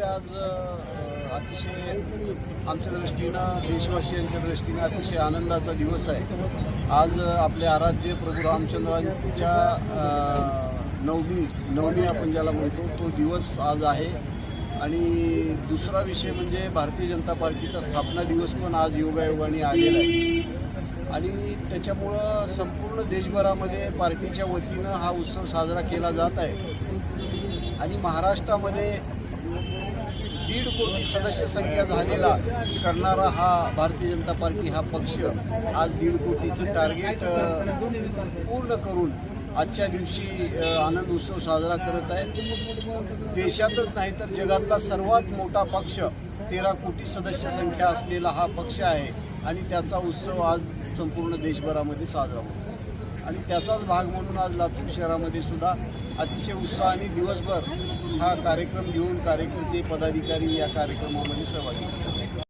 की आज अतिशय आमच्या दृष्टीनं देशवासियांच्या दृष्टीनं अतिशय आनंदाचा दिवस आहे. आज आपले आराध्य प्रभू रामचंद्रांच्या नवमी नवमी आपण ज्याला म्हणतो तो दिवस आज आहे. आणि दुसरा विषय म्हणजे भारतीय जनता पार्टीचा स्थापना दिवस पण आज योगायोगाने आलेला आहे. आणि त्याच्यामुळं संपूर्ण देशभरामध्ये पार्टीच्या वतीनं हा उत्सव साजरा केला जात आहे. आणि महाराष्ट्रामध्ये दीड कोटी सदस्य संख्या झालेला करणारा हा भारतीय जनता पार्टी हा पक्ष आज दीड कोटीचं टार्गेट पूर्ण करून आजच्या दिवशी आनंद उत्सव साजरा करत आहे. देशातच नाही तर जगातला सर्वात मोठा पक्ष तेरा कोटी सदस्य संख्या असलेला हा पक्ष आहे आणि त्याचा उत्सव आज संपूर्ण देशभरामध्ये साजरा होतो. आणि त्याचाच भाग म्हणून आज लातूर शहरामध्ये सुद्धा अतिशय उत्साहाने दिवसभर हा कार्यक्रम घेऊन कार्यकर्ते पदाधिकारी या कार्यक्रमामध्ये सहभागी